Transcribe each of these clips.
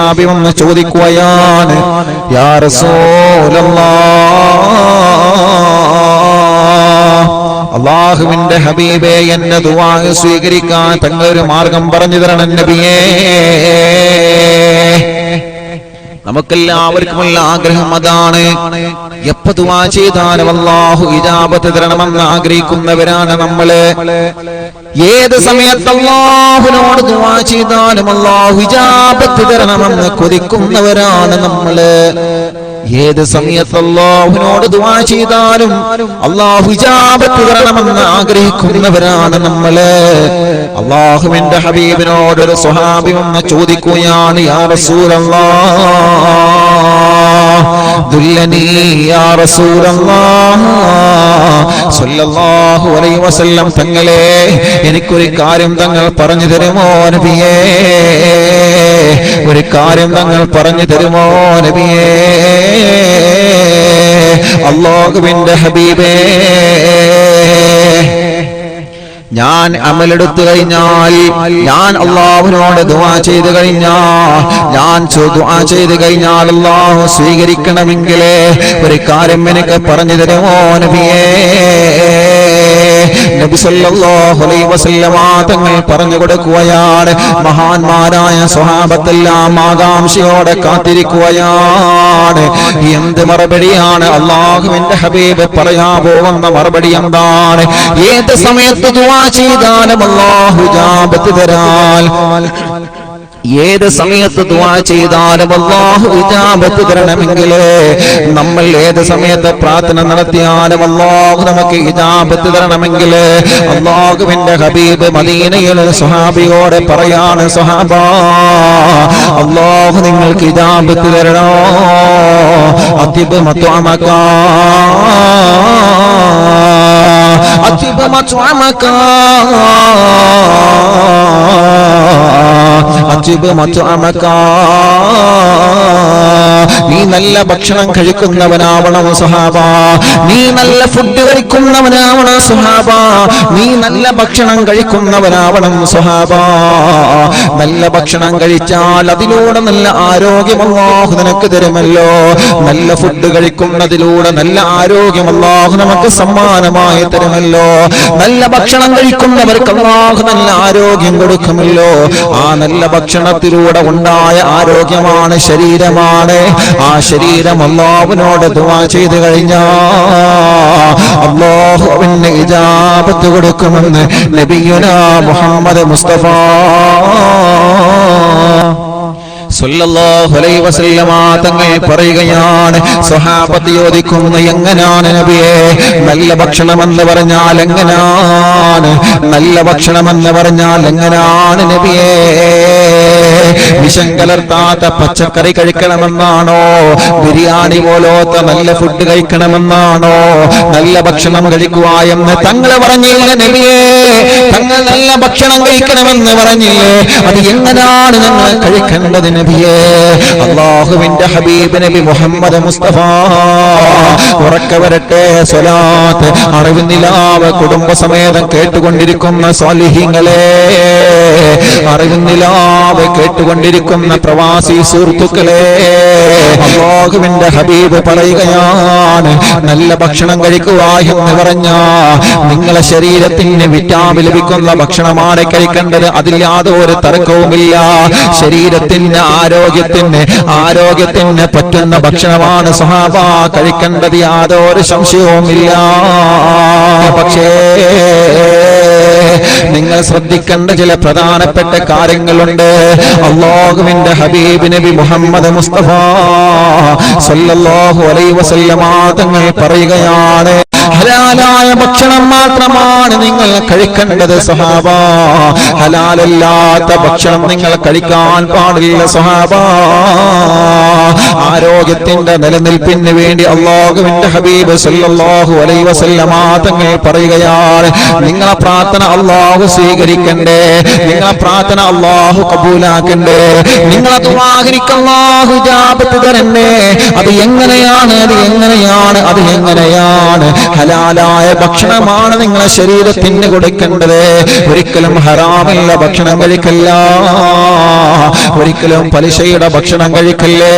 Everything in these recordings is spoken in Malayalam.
വന്ന് ചോദിക്കുകയാണ് യാ അള്ളാഹുവിന്റെ ഹബീബെ എന്നെ ദുആ സ്വീകരിക്കാൻ തങ്ങളൊരു മാർഗം പറഞ്ഞു തരണം നബിയേ. നമുക്കെല്ലാവർക്കുമുള്ള ആഗ്രഹം അതാണ്. എപ്പോ ചെയ്താലും അള്ളാഹു ഇജാബത്ത് തരണമെന്ന് ആഗ്രഹിക്കുന്നവരാണ് നമ്മൾ. ഏത് സമയത്ത് അള്ളാഹുനോട് ദുആ ചെയ്താലും അള്ളാഹു ഇജാബത്ത് തരണമെന്ന് കൊതിക്കുന്നവരാണ് നമ്മൾ. ഏത് സമയത്ത് അള്ളാഹുവിനോട് ദുവാ ചെയ്താലും അള്ളാഹു ഇജാബത്ത് തരണമെന്ന് ആഗ്രഹിക്കുന്നവരാണ് നമ്മൾ. അള്ളാഹുവിന്റെ ഹബീബിനോട് ഒരു സ്വഹാബി വന്ന് ചോദിക്കുകയാണ് യാ ദുല്ലനീ യാ റസൂലല്ലാഹ് സ്വല്ലല്ലാഹു അലൈഹി വസല്ലം തങ്ങളെ എനിക്കൊരു കാര്യം തങ്ങൾ പറഞ്ഞു തരുമോ നബിയേ? ഒരു കാര്യം തങ്ങൾ പറഞ്ഞു തരുമോ നബിയേ? അള്ളാഹുവിന്റെ ഹബീബേ ഞാൻ അമലെടുത്തു കഴിഞ്ഞാൽ ഞാൻ അള്ളാഹുവിനോട് ദുവാ ചെയ്തു കഴിഞ്ഞാൽ ഞാൻ ദുവാ ചെയ്തു കഴിഞ്ഞാൽ അള്ളാഹു സ്വീകരിക്കണമെങ്കിൽ ഒരു കാര്യം എനിക്ക് പറഞ്ഞു തരുമോ നബിയേ? നബി സല്ലല്ലാഹു അലൈഹി വസല്ലമ തങ്ങൾ പറഞ്ഞു കൊടുക്കുകയാണ്. മഹാന്മാരായ സ്വഹാബത്തെല്ലാം ആകാംക്ഷയോടെ കാത്തിരിക്കുകയാണ്. എന്ത് മറുപടിയാണ് അള്ളാഹുവിന്റെ ഹബീബ് പറയാൻ പോകുന്ന മറുപടി എന്താണ്? ഏത് സമയത്ത് ദുആ ചെയ്താലും അള്ളാഹു ജാബത്ത് തരാൻ. ഏത് സമയത്ത് ദുആ ചെയ്താലും അള്ളാഹു ഇജാബത്ത് തരണമെങ്കിൽ നമ്മൾ ഏത് സമയത്ത് പ്രാർത്ഥന നടത്തിയാലും അള്ളാഹു നമുക്ക് ഇജാബത്ത് തരണമെങ്കിൽ അള്ളാഹുവിന്റെ ഹബീബ് മദീനയിൽ സുഹാബിയോട് പറയാണ് സുഹാബ അള്ളാഹു നിങ്ങൾക്ക് ഇജാബത്ത് തരണോ? അതിബ് മത്വമക അതിബ് മത്വമക അജിബ് അമക്ക നീ നല്ല ഭക്ഷണം കഴിക്കുന്നവനാവണം സുഹാബ. നീ നല്ല ഫുഡ് കഴിക്കുന്നവനാവണം സുഹാബ. നീ നല്ല ഭക്ഷണം കഴിക്കുന്നവനാവണം സുഹാബ. നല്ല ഭക്ഷണം കഴിച്ചാൽ അതിലൂടെ നല്ല ആരോഗ്യം അള്ളാഹു നിനക്ക് തരുമല്ലോ. നല്ല ഫുഡ് കഴിക്കുന്നതിലൂടെ നല്ല ആരോഗ്യം അള്ളാഹു നമുക്ക് സമ്മാനമായി തരുമല്ലോ. നല്ല ഭക്ഷണം കഴിക്കുന്നവർക്ക് അള്ളാഹു നല്ല ആരോഗ്യം കൊടുക്കുമല്ലോ. ആ ഭക്ഷണത്തിലൂടെ ഉണ്ടായ ആരോഗ്യമാണ് ശരീരമാണ്. ആ ശരീരം അള്ളാവിനോട് ദുവാ ചെയ്തു കഴിഞ്ഞാ അള്ളാഹു ഇജാപത്ത് കൊടുക്കുമെന്ന് നബിയുന മുഹമ്മദ് മുസ്തഫ. തങ്ങൾ പറയുകയാണ് സ്വഹാബത്ത് ചോദിക്കുന്നു എങ്ങനാണ് നബിയെ? നല്ല ഭക്ഷണം എന്ന് പറഞ്ഞാൽ എങ്ങനാണ്? നല്ല ഭക്ഷണം എന്ന് പറഞ്ഞാൽ എങ്ങനാണ് നബിയെ? വിഷം കലർത്താത്ത പച്ചക്കറി കഴിക്കണമെന്നാണോ? ബിരിയാണി പോലോത്ത നല്ല ഫുഡ് കഴിക്കണമെന്നാണോ? നല്ല ഭക്ഷണം കഴിക്കുക എന്ന് തങ്ങൾ പറഞ്ഞില്ല നബിയേ? തങ്ങൾ നല്ല ഭക്ഷണം കഴിക്കണമെന്ന് പറഞ്ഞില്ലേ? അത് എങ്ങനാണ് ഞങ്ങൾ കഴിക്കേണ്ടത് നബിയെ അള്ളാഹുവിന്റെ ഹബീബ് നബി മുഹമ്മദ് മുസ്തഫ. ഉറക്കെ വരട്ടെ സ്വലാത്ത് അറിവുന്നിലാവ് കുടുംബസമേതം കേട്ടുകൊണ്ടിരിക്കുന്ന സ്വാലിഹീങ്ങളെ. അറിവുന്നിലാവ് കേട്ടുകൊണ്ടിരിക്കുന്ന പ്രവാസി സുഹൃത്തുക്കളെ. അള്ളാഹുവിന്റെ ഹബീബ് പറയുകയാണ് നല്ല ഭക്ഷണം കഴിക്കുക എന്ന് പറഞ്ഞ നിങ്ങളെ ശരീരത്തിന് വിറ്റാമിൻ ലഭിക്കുന്ന ഭക്ഷണമാണ് കഴിക്കേണ്ടത്. അതിൽ യാതൊരു തർക്കവുമില്ല. ശരീരത്തിന് ആരോഗ്യത്തിന് ആരോഗ്യത്തിന് പറ്റുന്ന ഭക്ഷണമാണ് സഹാബ കഴിക്കേണ്ടത് യാതൊരു സംശയവുമില്ല. പക്ഷേ നിങ്ങൾ ശ്രദ്ധിക്കേണ്ട ചില പ്രധാനപ്പെട്ട കാര്യങ്ങളുണ്ട്. അള്ളാഹുവിന്റെ ഹബീബ് നബി മുഹമ്മദ് മുസ്തഫ സല്ലല്ലാഹു അലൈഹി വസല്ലമ തങ്ങൾ പറയുകയാണ്. ഹലാലായ ഭക്ഷണം മാത്രമാണ് നിങ്ങൾ കഴിക്കേണ്ടത് സഹാബ. ഹലാലല്ലാത്ത ഭക്ഷണം നിങ്ങൾ കഴിക്കാൻ പാടില്ല സഹാബ. ആരോഗ്യത്തിന്റെ നിലനിൽപ്പിന് വേണ്ടി അള്ളാഹുവിന്റെ ഹബീബ് സല്ലല്ലാഹു അലൈഹി വസല്ലമ തങ്ങൾ പറയുകയാണ് നിങ്ങളെ പ്രാർത്ഥന അള്ളാഹു സ്വീകരിക്കണ്ടേ നിങ്ങളെ പ്രാർത്ഥന അള്ളാഹു കബൂലാക്കണ്ടേ നിങ്ങളെ ദുആഹിനിക്ക് അള്ളാഹു ജാപത്ത് തരണ്ടേ അത് എങ്ങനെയാണ് അത് എങ്ങനെയാണ് അത് എങ്ങനെയാണ്. ഹലാലായ ഭക്ഷണമാണ് നിങ്ങളെ ശരീരത്തിന് കൊടുക്കേണ്ടത്. ഒരിക്കലും ഹറാമല്ല ഭക്ഷണം കഴിക്കല്ല. ഒരിക്കലും പലിശയുടെ ഭക്ഷണം കഴിക്കല്ലേ.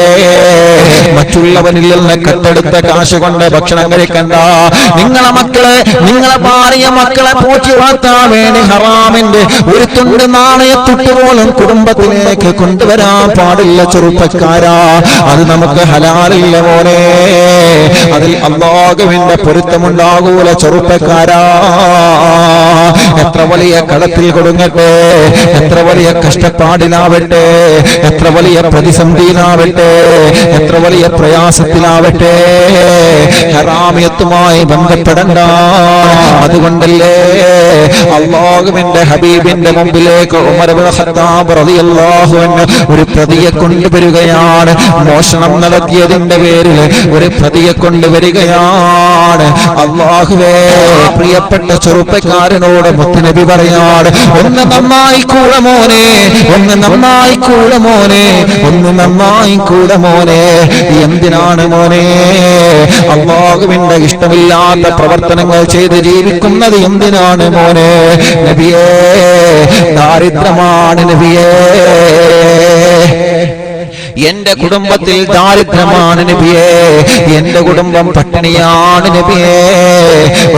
മറ്റുള്ളവരിൽ നിന്ന് കട്ടെടുത്ത കാശ് കൊണ്ട് ഭക്ഷണം കഴിക്കണ്ട. നിങ്ങളെ മക്കളെ നിങ്ങളെ ഭാര്യ മക്കളെ പോറ്റി വളർത്താൻ വേണ്ടി ഹറാമിന്റെ ഒരു തുണ്ട് നാണയത്തുട്ട് പോലും കുടുംബത്തിലേക്ക് കൊണ്ടുവരാൻ പാടില്ല ചെറുപ്പക്കാരാ. അത് നമുക്ക് ഹലാലില്ല പോലെ അതിൽ അള്ളാഹുവിന്റെ പൊരുത്തമുണ്ടാകൂല ചെറുപ്പക്കാരാ. എത്ര വലിയ കടത്തിൽ കൊടുങ്ങട്ടെ എത്ര വലിയ കഷ്ടപ്പാടിലാവട്ടെ എത്ര വലിയ പ്രതിസന്ധിയിലാവട്ടെ എത്ര വലിയ പ്രയാസത്തിലാവട്ടെ. ഹറാമിയത്തുമായി ബന്ധപ്പെടണ്ട. അതുകൊണ്ടല്ലേ അള്ളാഹുവിന്റെ ഹബീബിന്റെ മുമ്പിലേക്ക് ഒരു പ്രതിയെ കൊണ്ടുവരികയാണ്. മോഷണം നടത്തിയതിന്റെ പേരിൽ ഒരു പ്രതിയെ കൊണ്ടുവരികയാണ്. അള്ളാഹുവേ പ്രിയപ്പെട്ട ചെറുപ്പക്കാരനോട് മുത്തനബി പറയാണ് ഒന്ന് നന്നായി കൂടെ മോനെ ഒന്ന് നന്നായി കൂടെ മോനെ ഒന്ന് നന്നായി കൂടെ മോനെ എന്തിനാണ് മോനെ? അള്ളാഹുവിന്റെ ഇഷ്ടമില്ലാത്ത പ്രവർത്തനങ്ങൾ ചെയ്ത് ജീവിക്കുന്നത് എന്തിനാണ് മോനെ? നബിയേ ദാരിദ്ര്യമാണ് നബിയേ. എന്റെ കുടുംബത്തിൽ ദാരിദ്ര്യമാണ് നബിയേ. എന്റെ കുടുംബം പട്ടിണിയാണ് നബിയേ.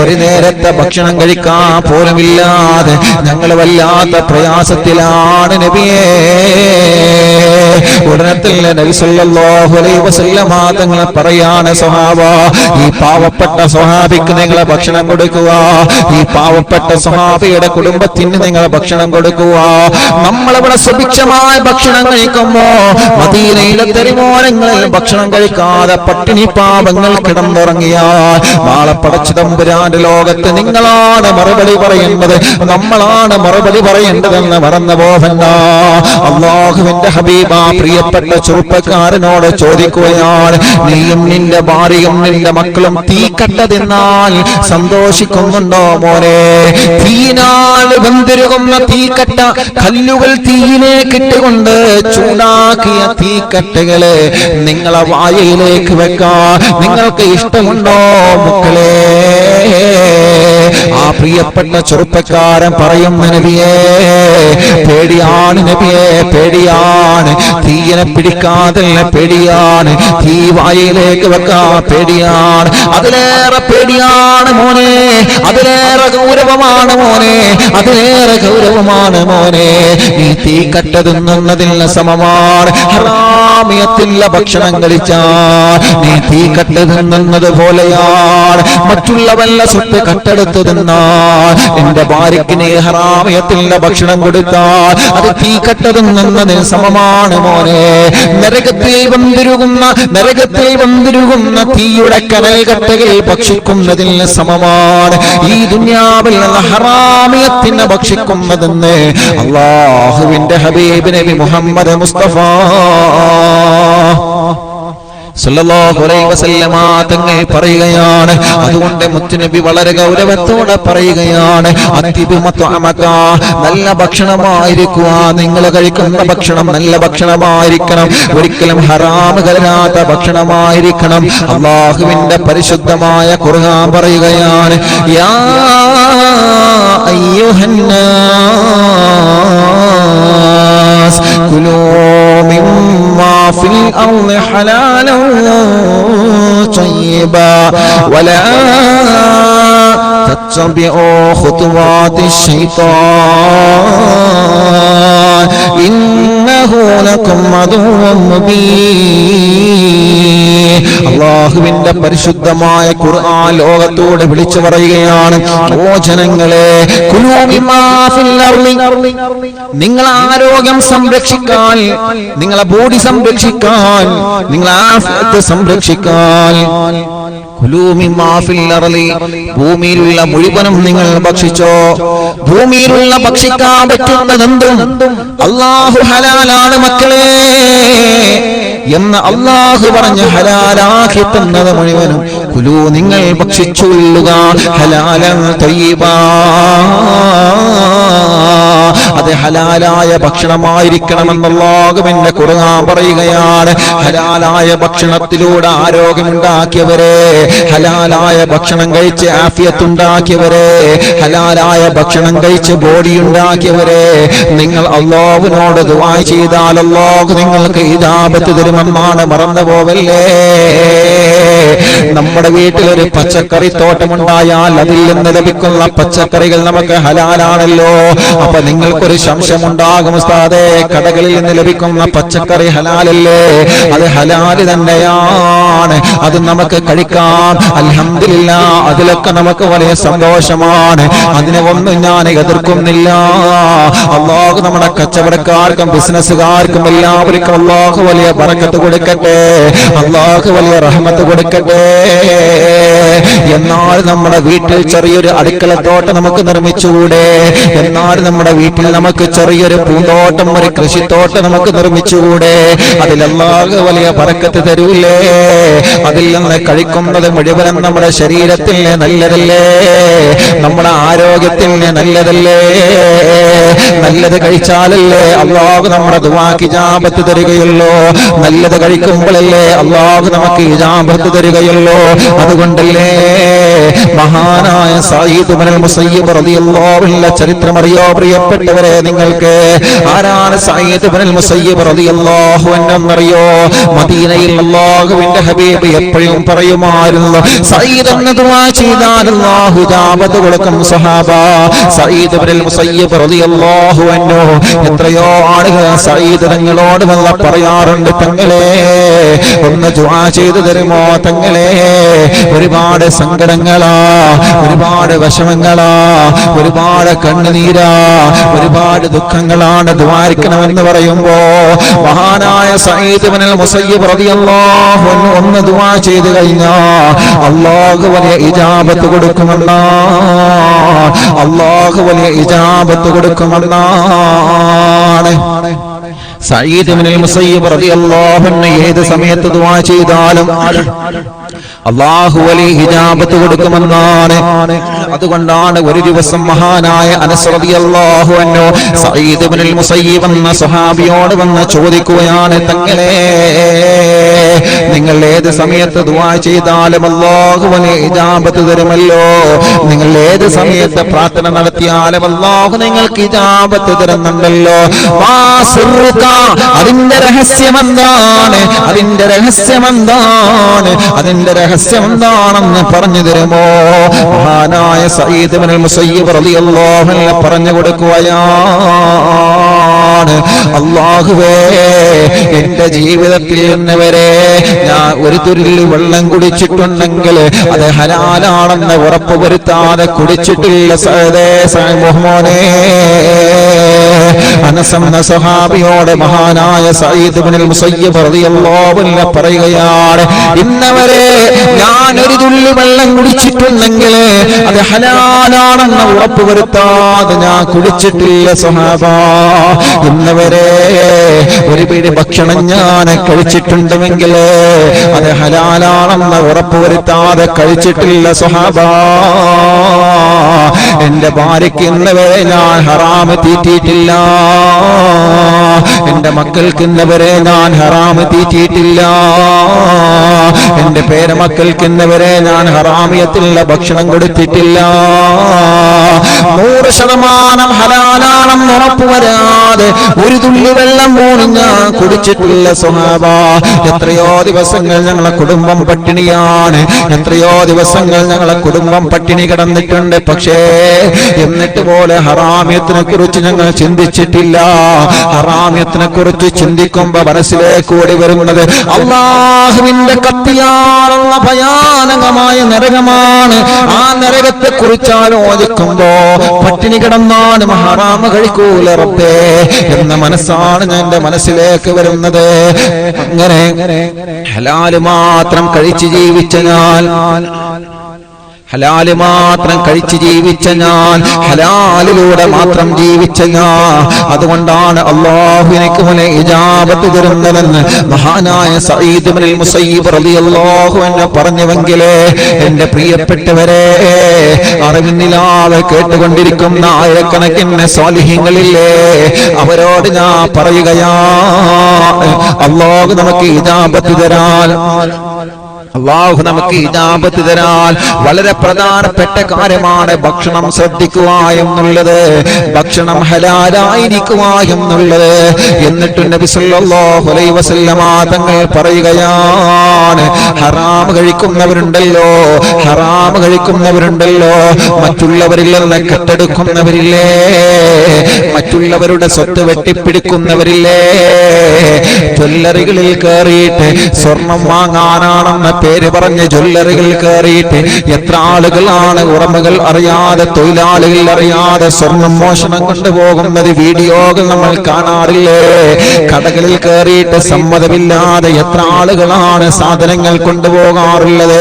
ഒരു നേരത്തെ ഭക്ഷണം കഴിക്കാൻ പോലുമില്ലാതെ ഞങ്ങൾ വല്ലാത്ത പ്രയാസത്തിലാണ് നബിയേ. ഉടനെ തന്നെ നബി സല്ലല്ലാഹു അലൈഹി വസല്ലമ തങ്ങളെ പറയാണ് സ്വഹാബ ഈ പാവപ്പെട്ട സ്വഹാബിക്ക് നിങ്ങൾ ഭക്ഷണം കൊടുക്കുക. ഈ പാവപ്പെട്ട സ്വഹാബിയുടെ കുടുംബത്തിന് നിങ്ങൾ ഭക്ഷണം കൊടുക്കുക. നമ്മളിവിടെ സുഭിക്ഷമായ ഭക്ഷണം കഴിക്കുമ്പോ മദീനയിലെ തെരുവോരങ്ങളിൽ ഭക്ഷണം കഴിക്കാതെ പട്ടിണി പാപങ്ങൾ കിടന്നുറങ്ങിയാൽ നാളെ പടച്ചു തമ്പുരാന്റെ ലോകത്ത് നിങ്ങളാണ് മറുപടി പറയുന്നത്. നമ്മളാണ് മറുപടി പറയേണ്ടതെന്ന് മറന്നു പോകണ്ട അള്ളാഹുവിന്റെ ഹബീബ പ്രിയപ്പെട്ട ചെറുപ്പക്കാരനോട് ചോദിക്കുകയാണ് നീയും നിന്റെ ഭാര്യയും നിന്റെ മക്കളും തീ കട്ടതിന്നാൽ സന്തോഷിക്കുന്നുണ്ടോ മോനെ? തീനാൽ ബന്ധിരുകുന്ന തീക്കട്ട കല്ലുകൾ തീയിലേക്ക് ഇട്ടുകൊണ്ട് ചൂടാക്കിയ തീക്കട്ടകളെ നിങ്ങളെ വായയിലേക്ക് വെക്കാം. നിങ്ങൾക്ക് ഇഷ്ടമുണ്ടോ മക്കളെ? ആ പ്രിയപ്പെട്ട ചെറുപ്പക്കാരൻ പറയും നബിയേ പേടിയാണ് നബിയേ പേടിയാണ്. തീയനെ പിടിക്കാതെ പേടിയാണ്. തീ വായയിലേക്ക് വെക്കാ പേടിയാണ്. അതിലേറെ പേടിയാണ് മോനെ അതിലേറെ ഗൗരവമാണ് മോനെ അതിലേറെ ഗൗരവമാണ് മോനെ. ഈ തീ കട്ടതുന്നതിന് സമമാണ് ഹറാമിയത്തില്ല ഭക്ഷണം കഴിച്ചാൽ നീ തീ കട്ട് തിന്നുന്നത് പോലെയാണ്. മറ്റുള്ള വല്ല സ്വത്ത് കട്ടെടുത്ത് തിന്നാൽ എന്റെ ഭാര്യയ്ക്ക് നീ ഹറാമിയത്തില്ല ഭക്ഷണം കൊടുത്താൽ അത് തീ കട്ട് തിന്നുന്നതിന് സമമാണ് മോനെ. നരകത്തിൽ വന്നിരുകുന്ന നരകത്തിൽ വന്നിരുകുന്ന തീയുടെ കനൽ കട്ടകൾ ഭക്ഷിക്കുന്നതിന് സമമാണ്. ഈ ദുന്യാവിൽ ഹറാമിയത്തിനെ ഭക്ഷിക്കുന്നതെന്ന് അള്ളാഹുവിന്റെ ഹബീബ് നബി മുഹമ്മദ് മുസ്തഫ തങ്ങൾ പറയുകയാണ്. അതുകൊണ്ട് മുത്തുനബി വളരെ ഗൗരവത്തോടെ പറയുകയാണ്. നല്ല ഭക്ഷണമായിരിക്കുക നിങ്ങൾ കഴിക്കുന്ന ഭക്ഷണം നല്ല ഭക്ഷണമായിരിക്കണം. ഒരിക്കലും ഹറാമ് കലരാത്ത ഭക്ഷണമായിരിക്കണം. അള്ളാഹുവിന്റെ പരിശുദ്ധമായ ഖുർആൻ പറയുകയാണ് യാ في الأرض حلالا طيبا. ولا تتبعوا خطوات الشيطان. إنه لكم عدو مبين. അള്ളാഹുവിന്റെ പരിശുദ്ധമായ ഖുർആൻ ലോകത്തോട് വിളിച്ചു പറയുകയാണ് ഓ ജനങ്ങളെ. നിങ്ങൾ ആരോഗ്യം സംരക്ഷിക്കാൻ നിങ്ങളെ ബോഡി സംരക്ഷിക്കാൻ നിങ്ങളെ ആഫിയത്ത് സംരക്ഷിക്കാൻ. ഭൂമിയിലുള്ള മുഴുവനും നിങ്ങൾ ഭക്ഷിച്ചോ ഭൂമിയിലുള്ള ഭക്ഷിക്കാൻ പറ്റുന്നതെന്തും അള്ളാഹു ഹലാലാണ് മക്കളെ എന്ന് അള്ളാഹു പറഞ്ഞ് ഹലാലാക്കി തന്നത് മുഴുവനും. കുലു നിങ്ങൾ ഭക്ഷിച്ചുകൊള്ളുക. ഹലാല തയ്യബാ. അത് ഹലാലായ ഭക്ഷണമായിരിക്കണമെന്നുള്ളാകുമെന്റെ ഖുർആൻ പറയുകയാണ്. ഹലാലായ ഭക്ഷണത്തിലൂടെ ആരോഗ്യമുണ്ടാക്കിയവരെ ഹലാലായ ഭക്ഷണം കഴിച്ച് ആഫിയത്തുണ്ടാക്കിയവരെ ഹലാലായ ഭക്ഷണം കഴിച്ച് ബോഡി ഉണ്ടാക്കിയവരെ നിങ്ങൾ അള്ളാഹുവിനോട് ദുആ ചെയ്താൽ അല്ലാഹു നിങ്ങൾക്ക് ഇതാപത്ത് തരുമെന്നാണ് മറന്നു പോവല്ലേ നമ്മുടെ വീട്ടിലൊരു പച്ചക്കറി തോട്ടമുണ്ടായാൽ അതിൽ നിന്ന് ലഭിക്കുന്ന പച്ചക്കറികൾ നമുക്ക് ഹലാലാണല്ലോ. അപ്പൊ നിങ്ങൾക്കൊരു സംശയമുണ്ടാകും ഉസ്താദേ കടകളിൽ നിന്ന് ലഭിക്കുന്ന പച്ചക്കറി ഹലാലല്ലേ? അത് ഹലാൽ തന്നെയാണ്. അത് നമുക്ക് കഴിക്കാം. അലഹമില്ല അതിലൊക്കെ നമുക്ക് വലിയ സന്തോഷമാണ്. അതിനെ ഒന്നും ഞാൻ എതിർക്കുന്നില്ല. അള്ളാഹു നമ്മുടെ കച്ചവടക്കാർക്കും ബിസിനസ്സുകാർക്കും എല്ലാവർക്കും അള്ളാഹു വലിയ പറക്കത്ത് കൊടുക്കട്ടെ. അള്ളാഹു വലിയ റഹ്മത്ത് കൊടുക്കട്ടെ. എന്നാൽ നമ്മുടെ വീട്ടിൽ ചെറിയൊരു അടുക്കള തോട്ടം നമുക്ക് നിർമ്മിച്ചുകൂടെ? എന്നാൽ നമ്മുടെ വീട്ടിൽ നമുക്ക് ചെറിയൊരു പൂന്തോട്ടം ഒരു കൃഷിത്തോട്ടം നമുക്ക് നിർമ്മിച്ചുകൂടെ? അതിലല്ലാതെ വലിയ പറക്കത്ത് തരൂലേ? അതിൽ നിന്ന് കഴിക്കുന്നത് മുഴുവനും നമ്മുടെ ശരീരത്തിന് നല്ലതല്ലേ? നമ്മുടെ ആരോഗ്യത്തിന് നല്ലതല്ലേ? നല്ലത് കഴിച്ചാലല്ലേ അള്ളാഹ് നമ്മുടെ ദുവാക്ക് ജാപത്ത് തരികയുള്ളൂ? നല്ലത് കഴിക്കുമ്പോഴല്ലേ അള്ളാഹ് നമുക്ക് ഇജാബത്ത് തരികയുള്ളൂ അതുകൊണ്ടല്ലേ മഹാനായ സയ്യിദ് ഇബ്നുൽ മുസയ്യിബ് റളിയല്ലാഹു അൻഹു ചരിത്രം അറിയോ പ്രിയപ്പെട്ടവരെ നിങ്ങൾക്ക്? ആരാണ് സയ്യിദ് ഇബ്നുൽ മുസയ്യിബ് റളിയല്ലാഹു അൻഹു അറിയോ മദീനയിൽ അല്ലാഹുവിന്റെ ഹബീബ് എപ്പോഴും പറയുമായിരുന്നു സയ്യിദ് എന്ന് ദുആ ചെയ്താൽ അല്ലാഹു ഇജാബത്ത് കൊടുക്കും സഹാബ സയ്യിദ് ഇബ്നുൽ മുസയ്യിബ് റളിയല്ലാഹു അൻഹു. എത്രയോ ആളുകൾ സയ്യിദ് തങ്ങളോട് വന്ന് പറയാറുണ്ട് തങ്ങളെ ഒന്ന് ദുആ ചെയ്തു തരുമോ? തങ്ങളെ ഒരുപാട് സങ്കടങ്ങളാ ഒരുപാട് വിഷമങ്ങളാ ഒരുപാട് കണ്ണുനീരാ ഒരുപാട് ദുഃഖങ്ങളാണ് ദ്വാരിക്കണമെന്ന് പറയുമ്പോ മഹാനായ സയ്യിദ് മുസയ്യ റളിയല്ലാഹു അൻഹു ഒന്ന് ദുആ ചെയ്തു കഴിഞ്ഞാ അല്ലാഹു വലിയ ഇജാബത്ത് കൊടുക്കുമെന്ന അല്ലാഹു വലിയ ഇജാബത്ത് കൊടുക്കുമെന്നാണ്. സയ്യിദ് ഇബ്നുൽ മുസയ്യിബ് റളിയല്ലാഹു അൻഹു ഏത് സമയത്ത് ദുആ ചെയ്താലും അള്ളാഹു അലി ഹിജാബത്ത് കൊടുക്കുമെന്നാണ് അതുകൊണ്ടാണ് ഒരു ദിവസം മഹാനായ അനസ് റളിയല്ലാഹു അൻഹു സയ്യിദ് ഇബ്നുൽ മുസയ്യിബ് എന്ന സ്വഹാബിയോട് വന്ന് ചോദിക്കുകയാണ് തങ്ങളെ നിങ്ങൾ ഏത് സമയത്ത് ദുആ ചെയ്താലും അള്ളാഹു അലി ഇജാബത്ത് തരുമല്ലോ നിങ്ങൾ ഏത് സമയത്ത് പ്രാർത്ഥന നടത്തിയാലും അള്ളാഹു നിങ്ങൾക്ക് ഇജാബത്ത് തരുന്നുണ്ടല്ലോ വാ? അതിന്റെ രഹസ്യം എന്താണ് അതിന്റെ രഹസ്യം എന്താണ് അതിന്റെ രഹസ്യം എന്താണെന്ന് പറഞ്ഞു തരുമോ? മഹാനായ സയ്യിദ് മുസയ്യിബ് റളിയല്ലാഹു അൻഹു പറഞ്ഞു കൊടുക്കുകയാണ്. അള്ളാഹുവേ എന്റെ ജീവിതത്തിൽ വരെ ഞാൻ ഒരു തുരുള്ളി വെള്ളം കുടിച്ചിട്ടുണ്ടെങ്കിൽ അത് ഹലാലാണെന്ന് ഉറപ്പ് വരുത്താതെ കുടിച്ചിട്ടില്ല സഹദേ മോഹമോനെ അനസെന്ന സഹാബിയോട് മഹാനായ സയ്യിദ് ഇബ്നുൽ മുസയ്യിബ് റളിയല്ലാഹു അൻഹു പറയുകയാണ് ഇന്നവരെ ഞാൻ ഒരു തുള്ളി വെള്ളം കുടിച്ചിട്ടുണ്ടെങ്കിൽ അത് ഹലാലാണെന്ന് ഉറപ്പ് വരുത്താതെ ഞാൻ കുടിച്ചിട്ടില്ല സഹാബ ഇന്നവരെ ഒരു പിടി ഭക്ഷണം ഞാൻ കഴിച്ചിട്ടുണ്ടെങ്കിൽ അത് ഹലാലാണെന്ന് ഉറപ്പ് വരുത്താതെ കഴിച്ചിട്ടില്ല സഹാബ എന്റെ ഭാര്യയ്ക്ക് ഇന്നവരെ ഞാൻ ഹറാമ് തീറ്റിയിട്ടില്ല. എന്റെ മക്കൾക്ക് ഇന്നവരെ ഞാൻ ഹറാമ് തീറ്റിയിട്ടില്ല. എന്റെ പേരമക്കൾക്ക് ഇന്നവരെ ഞാൻ ഹറാമിയത്തിലുള്ള ഭക്ഷണം കൊടുത്തിട്ടില്ല. നൂറ് ശതമാനം ഹലാലാണെന്ന് ഉറപ്പുവരാതെ ഒരു തുള്ളി വെള്ളം പോലും ഞാൻ കുടിച്ചിട്ടില്ല സ്വഹാബ എത്രയോ ദിവസങ്ങൾ ഞങ്ങളെ കുടുംബം പട്ടിണിയാണ്. എത്രയോ ദിവസങ്ങൾ ഞങ്ങളെ കുടുംബം പട്ടിണി കിടന്നിട്ടുണ്ട്. പക്ഷേ എന്നിട്ട് പോലെ ഹറാമ്യത്തിനെ കുറിച്ച് ഞങ്ങൾ ചിന്തിച്ചിട്ടില്ല. ഹറാമ്യത്തിനെ കുറിച്ച് ചിന്തിക്കുമ്പോ മനസ്സിലേക്ക് കൂടി വരുന്നത് അള്ളാഹുവിന്റെ കത്തിയാറുള്ള ഭയാനകമായ നരകമാണ്. ആ നരകത്തെ കുറിച്ച് ആലോചിക്കുമ്പോ പട്ടിണി കിടന്നാണ് ഹറാമ കഴിക്കൂല റബ്ബേ എന്ന മനസ്സാണ് എന്റെ മനസ്സിലേക്ക് വരുന്നത്. അങ്ങനെ ഹലാൽ മാത്രം കഴിച്ച് ജീവിച്ച ഞാൻ ഹലാൽ മാത്രം കഴിച്ച് ജീവിച്ച ഞാൻ ഹലാലിലൂടെ മാത്രം ജീവിച്ച ഞാൻ. അതുകൊണ്ടാണ് അള്ളാഹു മുനെ ഇജാബത്ത് തരുന്നതെന്ന് മഹാനായ സഈദ് ഇബ്നുൽ മുസയ്യിബ് റളിയല്ലാഹു അൻഹു പറഞ്ഞുവെങ്കിലേ എന്റെ പ്രിയപ്പെട്ടവരെ അറിവിനിലാതെ കേട്ടുകൊണ്ടിരിക്കുന്ന ആയിരക്കണക്കിന് സ്വാലിഹ്യങ്ങളില്ലേ അവരോട് ഞാൻ പറയുകയാ അള്ളാഹു നമുക്ക് ഇജാബത്ത് തരാൻ. അള്ളാഹു നമുക്ക് ഇജാബത്ത് തരാൻ വളരെ പ്രധാനപ്പെട്ട കാര്യമാണ് ഭക്ഷണം ശ്രദ്ധിക്കുക എന്നുള്ളത്. ഭക്ഷണം ഹലാലായിരിക്കുക എന്നുള്ളത്. എന്നിട്ട് നബി സല്ലല്ലാഹു അലൈഹി വസല്ലമ തങ്ങൾ പറയുകയാണ് ഹറാം കഴിക്കുന്നവരുണ്ടല്ലോ ഹറാം കഴിക്കുന്നവരുണ്ടല്ലോ മറ്റുള്ളവരിൽ നിന്ന് കെട്ടെടുക്കുന്നവരില്ലേ മറ്റുള്ളവരുടെ സ്വത്ത് വെട്ടിപ്പിടിക്കുന്നവരില്ലേ ജ്വല്ലറികളിൽ കയറിയിട്ട് സ്വർണം വാങ്ങാനാണെന്ന പേര് പറഞ്ഞ് ജ്വല്ലറികൾ കയറിയിട്ട് എത്ര ആളുകളാണ് ഉറമകൾ അറിയാതെ തൊഴിലാളികൾ അറിയാതെ സ്വർണം മോഷണം കൊണ്ടുപോകുന്നത് വീഡിയോകൾ നമ്മൾ കാണാറില്ലേ? കടകളിൽ കയറിയിട്ട് സമ്മതമില്ലാതെ എത്ര ആളുകളാണ് സാധനങ്ങൾ കൊണ്ടുപോകാറുള്ളത്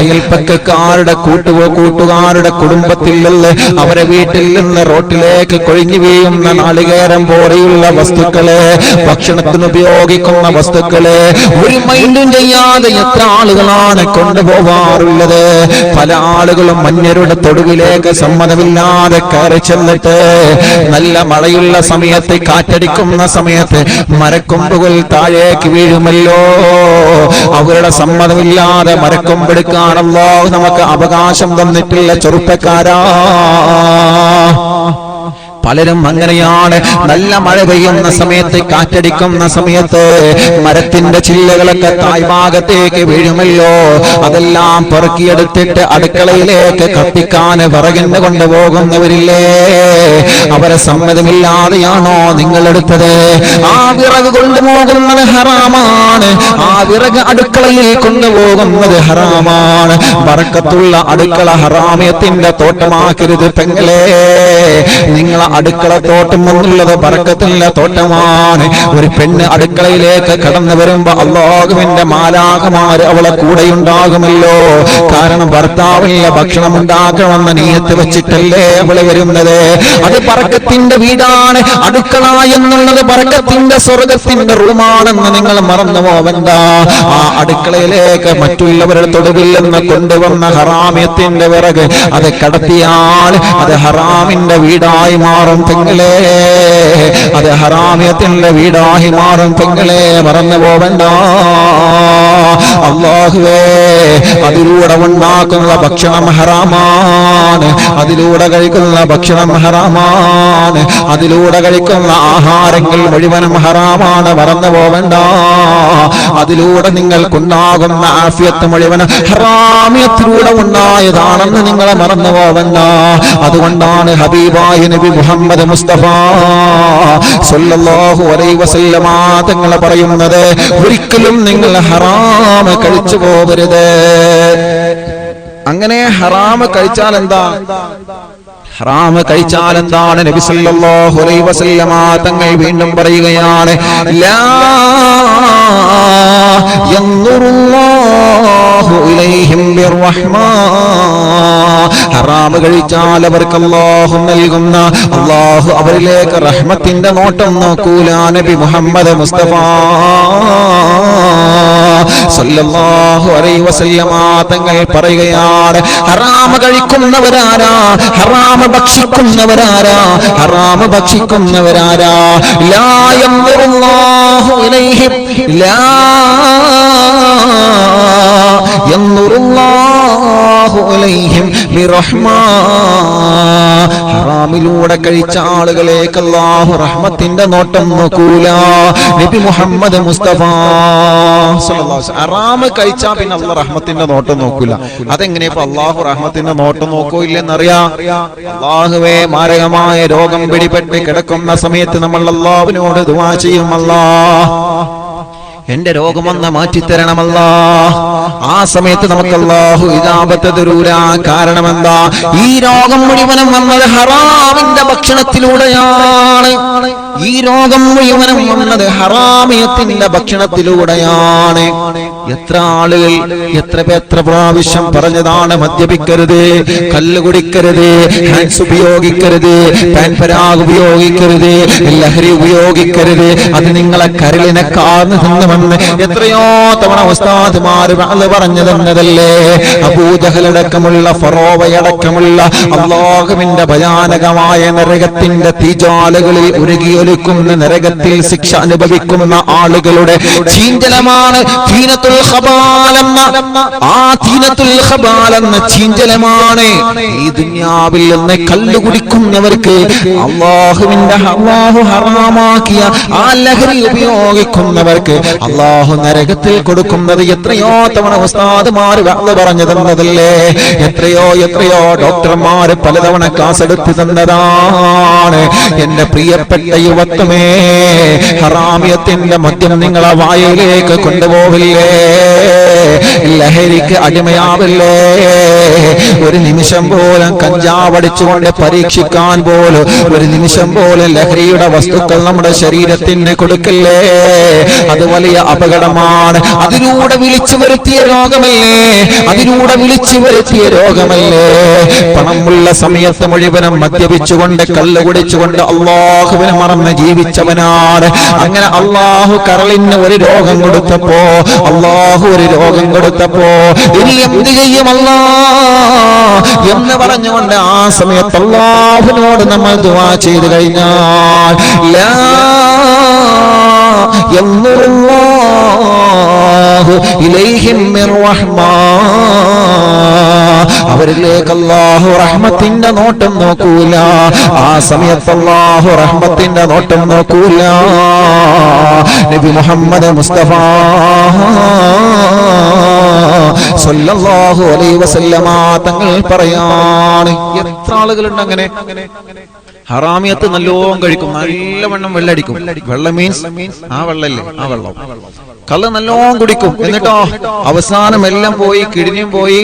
അയൽപ്പക്കാരുടെ കൂട്ടുപോ കൂട്ടുകാരുടെ കുടുംബത്തിൽ നിന്ന് അവരെ വീട്ടിൽ നിന്ന് റോട്ടിലേക്ക് കൊഴിഞ്ഞു വീഴുന്ന നാളികേരം പോലെയുള്ള വസ്തുക്കളെ ഭക്ഷണത്തിന് ഉപയോഗിക്കുന്ന വസ്തുക്കളെ ഒരു മൈൻഡും ചെയ്യാതെ എത്ര ആളുകളാണ് കൊണ്ടുപോവാറുള്ളത് പല ആളുകളും മഞ്ഞരുടെ തൊടുവിലേക്ക് സമ്മതമില്ലാതെ കയറി ചെന്നിട്ട് നല്ല മഴയുള്ള സമയത്ത് കാറ്റടിക്കുന്ന സമയത്ത് മരക്കൊമ്പുകൾ താഴേക്ക് വീഴുമല്ലോ. അവരുടെ സമ്മതമില്ലാതെ മരക്കൊമ്പെടുക്കാണല്ലോ നമുക്ക് അവകാശം തന്നിട്ടുള്ള ചെറുപ്പക്കാരാ. പലരും അങ്ങനെയാണ്. നല്ല മഴ പെയ്യുന്ന സമയത്ത് കാറ്റടിക്കുന്ന സമയത്ത് മരത്തിന്റെ ചില്ലകളൊക്കെ തായ്ഭാഗത്തേക്ക് വീഴുമല്ലോ. അതെല്ലാം പെറുക്കിയെടുത്തിട്ട് അടുക്കളയിലേക്ക് കത്തിക്കാൻ വിറകിന് കൊണ്ടുപോകുന്നവരില്ലേ? അവരെ സമ്മതമില്ലാതെയാണോ നിങ്ങൾ എടുത്തത്? ആ വിറക് കൊണ്ടുപോകുന്നത് ഹറാമാണ്. ആ വിറക് അടുക്കളയിൽ കൊണ്ടുപോകുന്നത് ഹറാമാണ്. വറക്കത്തുള്ള അടുക്കള ഹറാമയത്തിന്റെ തോട്ടമാക്കരുത് പെങ്ങളെ. നിങ്ങളെ അടുക്കള തോട്ടം എന്നുള്ളത് പറക്കത്തില്ല തോട്ടമാണ്. ഒരു പെണ്ണ് അടുക്കളയിലേക്ക് കടന്നു വരുമ്പോ അള്ളാഹുവിന്റെ മാലാകമാര് അവളെ കൂടെ ഉണ്ടാകുമല്ലോ കാരണം ഭർത്താവില്ല ഭക്ഷണം ഉണ്ടാക്കണമെന്ന നീയത്ത് വെച്ചിട്ടല്ലേ അവൾ വരുന്നത്. അത് പറക്കത്തിന്റെ വീടാണ്. അടുക്കള എന്നുള്ളത് പറക്കത്തിന്റെ സ്വർഗത്തിന്റെ റൂമാണെന്ന് നിങ്ങൾ മറന്നു പോവണ്ട. ആ അടുക്കളയിലേക്ക് മറ്റുള്ളവരുടെ തൊടുവില്ലെന്ന് കൊണ്ടുവന്ന ഹറാമ്യത്തിന്റെ വിറക് അത് കടത്തിയാൽ അത് ഹറാമിന്റെ വീടായി മാറും. പെങ്ങളെ. അത് ഹറാമിയത്തിന്റെ വീടായി മാറും പെങ്ങളെ. മറന്നു പോവണ്ട. അള്ളാഹുവേ അതിലൂടെ ഉണ്ടാക്കുന്ന ഭക്ഷണം ഹറാമാണ്. അതിലൂടെ കഴിക്കുന്ന ഭക്ഷണം ഹറാമാണ്. അതിലൂടെ കഴിക്കുന്ന ആഹാരങ്ങൾ മുഴുവനും ഹറാമാണ്. മറന്നു പോവണ്ട. അതിലൂടെ നിങ്ങൾക്കുണ്ടാകുന്ന ആഫിയത്ത് മുഴുവൻ ഹറാമിയത്തിലൂടെ ഉണ്ടായതാണെന്ന് നിങ്ങളെ മറന്നു പോവണ്ട. അതുകൊണ്ടാണ് ഹബീബായ നബി മുഹമ്മദ് മുസ്തഫ. സല്ലല്ലാഹു അലൈഹി വസല്ലമ തങ്ങൾ പറയുന്നത് ഒരിക്കലും നിങ്ങൾ ഹറാം കഴിച്ചു പോകരുത്. അങ്ങനെ ഹറാമ കഴിച്ചാൽ എന്താ? ഹറാം കഴിച്ചാൽ എന്താണ് നബി സല്ലല്ലാഹു അലൈഹി വസല്ലമ തങ്ങൾ വീണ്ടും പറയുകയാണ്? ലാ യൻദുറുല്ലാഹു ഇലൈഹിം ബിർറഹ്മാ ഹറാമ കഴിച്ചാൽ അവർക്ക് അല്ലാഹു നൽകുന്ന അല്ലാഹു അവരിലേക്ക് റഹ്മത്തിന്റെ നോട്ടം നോക്കൂല നബി മുഹമ്മദ് മുസ്തഫ സല്ലല്ലാഹു അലൈഹി വസല്ലമ തങ്ങൾ പറയുകയാണ് ഹറാമ കഴിക്കുന്നവരാരാ? ഹറാം ഭക്ഷിക്കുന്നവരാരാ? ഹറാമ് ഭക്ഷിക്കുന്നവരാരാ? ലാ യൻദുറുല്ലാഹു ഇലൈഹിം ഹറാമിലൂടെ കഴിച്ച ആളുകളേക്ക് അല്ലാഹു റഹ്മത്തിന്റെ നോട്ടം നോക്കൂല. നബി മുഹമ്മദ് മുസ്തഫ. ഹറാമ് കഴിച്ചാ പിന്നെ അള്ളാഹ് റഹ്മത്തിന്റെ നോട്ടം നോക്കൂല. അതെങ്ങനെ ഇപ്പൊ അള്ളാഹു റഹ്മത്തിന്റെ നോട്ടം നോക്കൂ ഇല്ലെന്നറിയാം? അള്ളാഹുവേ മാരകമായ രോഗം പിടിപെട്ട് കിടക്കുന്ന സമയത്ത് നമ്മൾ അള്ളാഹുവിനോട് ദുവാ ചെയ്യും അല്ലാ. എന്റെ രോഗമൊന്ന് മാറ്റിത്തരണമല്ല. ആ സമയത്ത് നമുക്ക് അല്ലാഹു ഇതാപത്ത് തരൂല കാരണം എന്താ ഈ രോഗം മുഴുവനും വന്നത് ഹറാമിന്റെ ഭക്ഷണത്തിലൂടെയാണ്. ഈ രോഗം മുഴുവനും വന്നത് ഹറാമിയത്തിന്റെ ഭക്ഷണത്തിലൂടെയാണ്. എത്ര ആളുകൾ എത്ര എത്ര പ്രാവശ്യം പറഞ്ഞതാണ് മദ്യപിക്കരുത് കല്ല് കുടിക്കരുത് ഹാൻസ് ഉപയോഗിക്കരുത് പാൻപരാഗ് ഉപയോഗിക്കരുത് ലഹരി ഉപയോഗിക്കരുത്. അത് നിങ്ങളെ കരളിനെ കാർന്നു നിന്നുമെന്ന് എത്രയോ തവണ ഉസ്താദ്മാര് അത് പറഞ്ഞു തന്നതല്ലേ അബൂജഹലടക്കമുള്ള ഫറോവയടക്കമുള്ള അള്ളാഹുവിന്റെ ഭയാനകമായ നരകത്തിന്റെ തീജാലകളിൽ ഉരുകിയൊലിക്കുന്ന നരകത്തിൽ ശിക്ഷ അനുഭവിക്കുന്ന ആളുകളുടെ ചീഞ്ചലമാണ് തീനത്തുൽ ആ തീനത്തുൽ ചീഞ്ചലമാണ്. ഈ ദുനിയാവിൽ നിന്ന് കല്ല് കുടിക്കുന്നവർക്ക് അള്ളാഹുവിന്റെ അള്ളാഹു ഹറാമാക്കിയ ആ ലഹരി ഉപയോഗിക്കുന്നവർക്ക് അള്ളാഹു നരകത്തിൽ കൊടുക്കുന്നത് എത്രയോ തവണ ഉസ്താദുമാര് വന്ന് പറഞ്ഞു തന്നതല്ലേ? എത്രയോ എത്രയോ ഡോക്ടർമാർ പലതവണ ക്ലാസ് എടുത്തു തന്നതാണ്. എന്റെ പ്രിയപ്പെട്ട യുവത്വമേ ഹറാമിയത്തിന്റെ മദ്യം നിങ്ങളെ വായയിലേക്ക് കൊണ്ടുപോവില്ലേ? ലഹരിക്ക് അടിമയാവില്ലേ? ഒരു നിമിഷം പോലും കഞ്ചാവടിച്ചുകൊണ്ട് പരീക്ഷിക്കാൻ പോലും ഒരു നിമിഷം പോലും ലഹരിയുടെ വസ്തുക്കൾ നമ്മുടെ ശരീരത്തിന് കൊടുക്കല്ലേ? അത് വലിയ അപകടമാണ്. അതിലൂടെ വിളിച്ചു വരുത്തിയ രോഗമല്ലേ? അതിലൂടെ വിളിച്ചു വരുത്തിയ രോഗമല്ലേ? പണമുള്ള സമയത്ത് മുഴുവനും മദ്യപിച്ചുകൊണ്ട് കല്ല് കുടിച്ചുകൊണ്ട് അള്ളാഹുവിനെ മറന്ന് ജീവിച്ചവനാണ്. അങ്ങനെ അള്ളാഹു കരളിന് ഒരു രോഗം കൊടുത്തപ്പോ അള്ളാഹു ഒരു രോഗം കൊടുത്തപ്പോ ഇനി എന്ത് ചെയ്യും അല്ലാ? എന്ന് പറഞ്ഞുകൊണ്ട് ആ സമയത്ത് അള്ളാഹുവിനോട് നമ്മൾ ദുവാ ചെയ്തു കഴിഞ്ഞാൽ അവരിലേക്ക് അള്ളാഹു റഹ്മത്തിന്റെ നോട്ടം നോക്കൂല. ആ സമയത്ത് അള്ളാഹു റഹ്മത്തിന്റെ നോട്ടം നോക്കൂല. നബി മുഹമ്മദ് മുസ്തഫ സല്ലല്ലാഹു അലൈഹി വസല്ലമ തങ്ങൾ പറയാണ് എത്ര ആളുകളുണ്ട് അങ്ങനെ? ഹറാമിയത്ത് നല്ലോണം കഴിക്കും നല്ലവണ്ണം വെള്ളടിക്കും വെള്ളം മീൻസ് ആ വെള്ളല്ലേ ആ വെള്ളം. കള്ള് നല്ലോണം കുടിക്കും. എന്നിട്ടോ അവസാനം എല്ലാം പോയി കിടിഞ്ഞും പോയി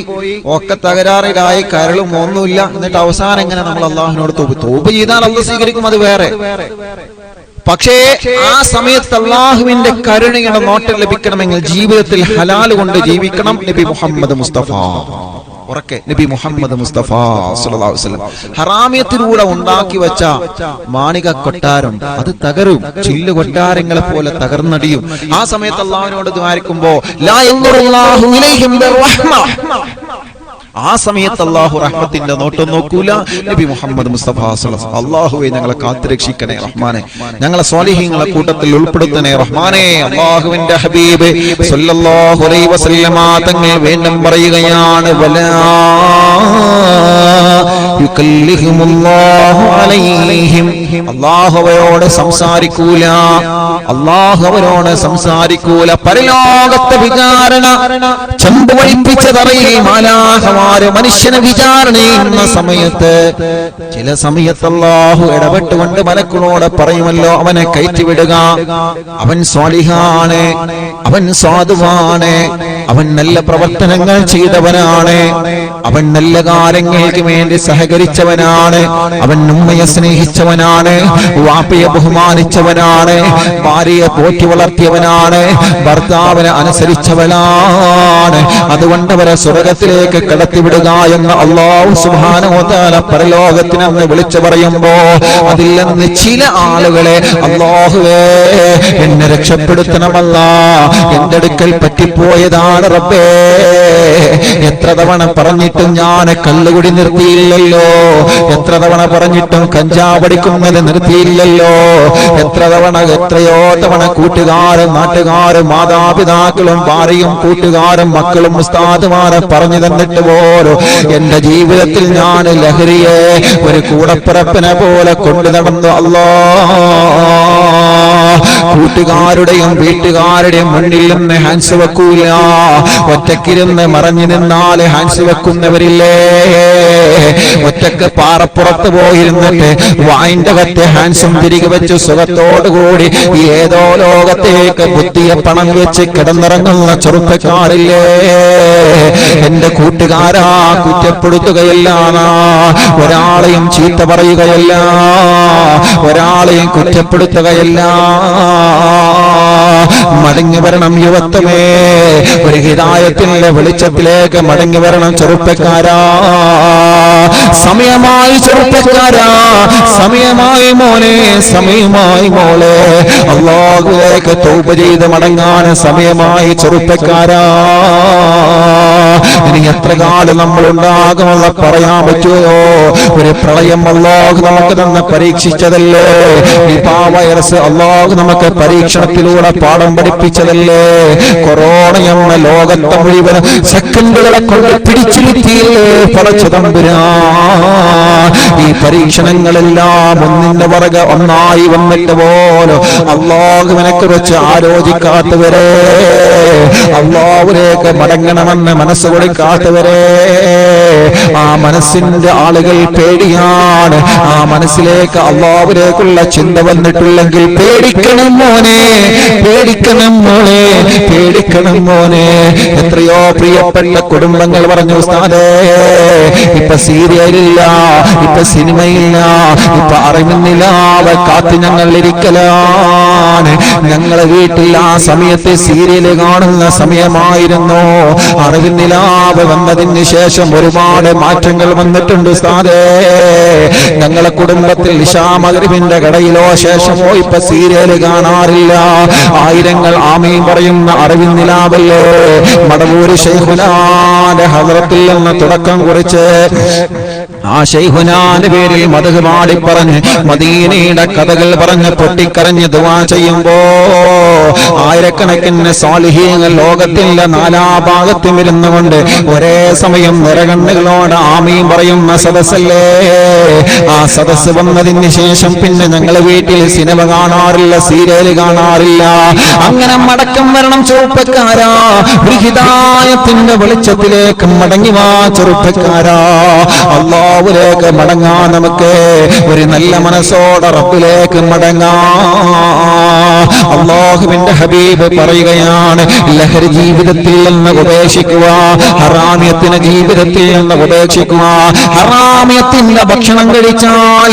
ഒക്കെ തകരാറിലായി കരളും ഒന്നുമില്ല. എന്നിട്ട് അവസാനം എങ്ങനെ നമ്മൾ അള്ളാഹുവിനോട് തോപ്പ്? തോപ്പ് ചെയ്താൽ അള്ളു സ്വീകരിക്കും അത് വേറെ. പക്ഷേ ആ സമയത്ത് അള്ളാഹുവിന്റെ കരുണയുടെ നോട്ടം ലഭിക്കണമെങ്കിൽ ജീവിതത്തിൽ ഹലാൽ കൊണ്ട് ജീവിക്കണം നബി മുഹമ്മദ് മുസ്തഫ. ഉറക്കെ നബി മുഹമ്മദ് മുസ്തഫ സുല്ലാസ്ലം ഹറാമിയത്തിലൂടെ ഉണ്ടാക്കി വെച്ച മാണിക കൊട്ടാരം അത് തകരും. ചില്ലു കൊട്ടാരങ്ങളെ പോലെ തകർന്നടിയും. ആ സമയത്ത് അള്ളാഹുവിനോട് ദ്വാരിക്കുമ്പോ ആ സമയത്ത് അള്ളാഹു റഹ്മത്തിന്റെ നോട്ടം നോക്കൂല. നബി മുഹമ്മദ് മുസ്തഫ അള്ളാഹുവെ ഞങ്ങളെ കാത്തുരക്ഷിക്കണേ റഹ്മാനെ. ഞങ്ങളെ സ്വാലിഹിങ്ങളെ കൂട്ടത്തിൽ ഉൾപ്പെടുത്തണേ റഹ്മാനെ. അള്ളാഹുവിന്റെ ഹബീബ് സല്ലല്ലാഹു അലൈഹി വസല്ലമ തങ്ങൾ വീണ്ടും പറയുകയാണ് വലാ യുകല്ലിഹുമുല്ലാഹു അലൈഹിം. അള്ളാഹു സംസാരിക്കൂല. അള്ളാഹു അവരോട് സംസാരിക്കൂല. പരലോകത്തെ വിചാരണ ചെമ്പ് വഴിപ്പിച്ച തറയിൽ മാലാഹമാര് മനുഷ്യനെ വിചാരണ ചെയ്യുന്ന സമയത്ത് ചില സമയത്ത് അള്ളാഹു ഇടപെട്ടുകൊണ്ട് മലക്കുകളോട് പറയുമല്ലോ അവനെ കയറ്റിവിടുക. അവൻ സ്വാലിഹാണ് അവൻ സാധുവാണ് അവൻ നല്ല പ്രവർത്തനങ്ങൾ ചെയ്തവനാണ് അവൻ നല്ല കാര്യങ്ങൾക്ക് വേണ്ടി സഹകരിച്ചവനാണ് അവൻ ഉമ്മയെ സ്നേഹിച്ചവനാണ് വാപ്പയെ ബഹുമാനിച്ചവനാണ് ഭാര്യയെ പോറ്റി വളർത്തിയവനാണ് ഭർത്താവിനെ അനുസരിച്ചവനാണ് അതുകൊണ്ട് അവരെ സ്വർഗത്തിലേക്ക് കടത്തിവിടുക എന്ന് അള്ളാഹു സുബാനോതാല പരലോകത്തിന് അന്ന് വിളിച്ചു പറയുമ്പോ അതിൽ നിന്ന് ചില ആളുകളെ അള്ളാഹുവേ എന്നെ രക്ഷപ്പെടുത്തണമല്ല എന്റെ അടുക്കൽ പറ്റിപ്പോയതാണ് റബ്ബേ. എത്ര തവണ പറഞ്ഞിട്ടും ഞാൻ കള്ളുകുടി നിർത്തിയില്ലല്ലോ. എത്ര തവണ പറഞ്ഞിട്ടും കഞ്ചാവടിക്കുന്നത് നിർത്തിയില്ലല്ലോ. എത്ര തവണ എത്രയോ തവണ കൂട്ടുകാരും നാട്ടുകാരും മാതാപിതാക്കളും ഭാര്യയും കൂട്ടുകാരും മക്കളും ഉസ്താദുമാരെ പറഞ്ഞു തന്നിട്ട് പോലും എന്റെ ജീവിതത്തിൽ ഞാൻ ലഹരിയെ ഒരു കൂടപ്പിറപ്പിനെ പോലെ കൊണ്ടു നടന്നു അല്ലോ കൂട്ടുകാരുടെയും വീട്ടുകാരുടെയും മുന്നിൽ നിന്ന് ഹാൻസ് വെക്കൂല ഒറ്റക്കിരുന്ന് മറഞ്ഞു നിന്നാൽ ഹാൻസ് വെക്കുന്നവരില്ലേ ഒറ്റയ്ക്ക് പാറപ്പുറത്ത് പോയിരുന്നിട്ട് വായിന്റെ കത്ത് ഹാൻസും തിരികെ വെച്ച് സുഖത്തോടുകൂടി ഏതോ ലോകത്തേക്ക് ബുദ്ധിയെ പണം വെച്ച് കിടന്നിറങ്ങുന്ന ചെറുപ്പക്കാരില്ലേ? എന്റെ കൂട്ടുകാരാ കുറ്റപ്പെടുത്തുകയല്ല ഒരാളെയും ചീത്ത പറയുകയല്ല. ഒരാളെയും കുറ്റപ്പെടുത്തുകയല്ല. മടങ്ങി വരണം യുവത്വമേ. ഒരു ഹിതായത്തിന്റെ വെളിച്ചത്തിലേക്ക് മടങ്ങി വരണം ചെറുപ്പക്കാരാ. സമയമായി ചെറുപ്പക്കാരാ. സമയമായി മോനെ സമയമായി മോളെ. അള്ളാഹുലേക്ക് തോപ്പ് ചെയ്ത് മടങ്ങാൻ സമയമായി ചെറുപ്പക്കാരാ. ഇനി എത്ര കാലം നമ്മൾ ഉണ്ടാകുമെന്ന് പറയാൻ പറ്റുമോ? ഒരു പ്രളയം അള്ളാഹു നമുക്ക് തന്നെ പരീക്ഷിച്ചതല്ലേ? നിപാ വൈറസ് അള്ളാഹു നമുക്ക് പരീക്ഷണത്തിലൂടെ പാഠം പഠിപ്പിച്ചതല്ലേ? കൊറോണ എന്ന ലോകത്തെ മുഴുവൻ സെക്കൻഡുകളെ കൊണ്ട് പിടിച്ചിരുത്തിയില്ലേ പറച്ചു തമ്പുരാ ഈ പരീക്ഷണങ്ങളെല്ലാം ഒന്നിന്റെ പുറകെ ഒന്നായി വന്നിട്ട് പോലും അള്ളാഹുവിനെ കുറിച്ച് ആലോചിക്കാത്തവരെ അള്ളാഹുലേക്ക് മടങ്ങണമെന്ന് മനസ്സ് കൊടുക്കാത്തവരെ ആ മനസ്സിന്റെ ആളുകൾ പേടിയാണ്. ആ മനസ്സിലേക്ക് അള്ളാഹുലേക്കുള്ള ചിന്ത വന്നിട്ടില്ലെങ്കിൽ പേടിക്കണം മോനെ പേടിക്കണം മോനെ പേടിക്കണം മോനെ. എത്രയോ പ്രിയപ്പെട്ട കുടുംബങ്ങൾ പറഞ്ഞു ഉസ്താദേ ഇപ്പൊ സീരിയലില്ല ഇപ്പൊ സിനിമയില്ല ഇപ്പൊ അറിവുന്നില്ല അവ കാത്ത് ഞങ്ങൾ ഇരിക്കലാണ്. ഞങ്ങളെ വീട്ടിൽ ആ സമയത്ത് സീരിയൽ കാണുന്ന സമയമായിരുന്നു. അറിവിന്നിലാവ് വന്നതിന് ശേഷം ഒരുപാട് മാറ്റങ്ങൾ വന്നിട്ടുണ്ട് സാറേ ഞങ്ങളെ കുടുംബത്തിൽ നിശാമകരിവിന്റെ കടയിലോ ശേഷമോ ഇപ്പൊ സീരിയൽ കാണാറില്ല. ആയിരങ്ങൾ ആമയും പറയുന്ന അറിവുന്നിലാവല്ലേ മടവൂര് ശേഖുലാന്റെ ഹദ്രത്തിൽ നിന്ന് തുടക്കം കുറിച്ച് ആ ശൈഖുനാന്റെ പേരിൽ മതക് പാടിപ്പറഞ്ഞ് മദീനയുടെ കഥകൾ പറഞ്ഞ് പൊട്ടിക്കരഞ്ഞ് ദുവാ ചെയ്യുമ്പോ ആയിരക്കണക്കിന് സാലിഹീങ്ങൾ ലോകത്തിന്റെ നാലാഭാഗത്തും ഇരുന്നുകൊണ്ട് ഒരേ സമയം നിറകണ്ണുകളോട് ആമയും പറയുന്ന സദസ്സല്ലേ? ആ സദസ്സ് വന്നതിന് ശേഷം പിന്നെ ഞങ്ങൾ വീട്ടിൽ സിനിമ കാണാറില്ല സീരിയൽ കാണാറില്ല. അങ്ങനെ മടക്കം വരണം ചെറുപ്പക്കാരാ. ഹിതായത്തിന്റെ വെളിച്ചത്തിലേക്ക് മടങ്ങി വാ ചെറുപ്പക്കാരാ. അള്ളാഹുലേക്ക് മടങ്ങാൻ നമുക്ക്. ഒരു നല്ല മനസ്സോടെ റബ്ബിലേക്ക് മടങ്ങാ. അള്ളാഹുവിന്റെ ഹബീബ് പറയുകയാണ് ലഹരി ജീവിതത്തിൽ നിന്ന് ഉപേക്ഷിക്കുക ഹറാമ്യത്തിന് ജീവിതത്തിൽ നിന്ന് ഉപേക്ഷിക്കുക. ഹറാമ്യത്തിന്റെ ഭക്ഷണം കഴിച്ചാൽ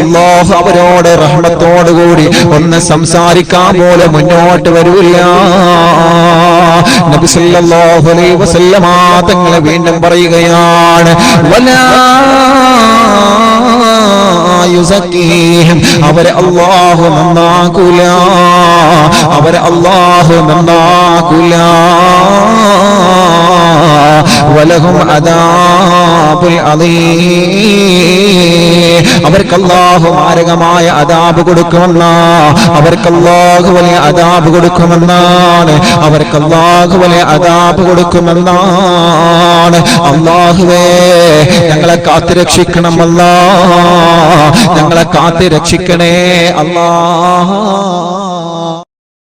അള്ളാഹു അവരോട് റഹ്മത്തോടുകൂടി ഒന്ന് സംസാരിക്കാൻ പോലെ മുന്നോട്ട് വരില്ല. സല്ലല്ലാഹു അലൈഹി വസല്ലമ തങ്ങളെ വീണ്ടും പറയുകയാണ്. വലാ യുസക്കീഹിം. അവരെ അല്ലാഹു നന്നാക്കൂല. അവരെ അല്ലാഹു നന്നാക്കൂല. വലഹും അദാബുൽ അദീം. അവർക്ക് അല്ലാഹു മാരകമായ അദാബ് കൊടുക്കുമെന്ന. അവർക്ക് അല്ലാഹു വലിയ അദാബ് കൊടുക്കുമെന്നാണ്. അവർക്ക് അല്ലാഹു വലിയ അദാബ് കൊടുക്കുമെന്നാണ്. അല്ലാഹുവേ ഞങ്ങളെ കാത്തു രക്ഷിക്കണമല്ല ഞങ്ങളെ കാത്തി രക്ഷിക്കണേ അല്ലാ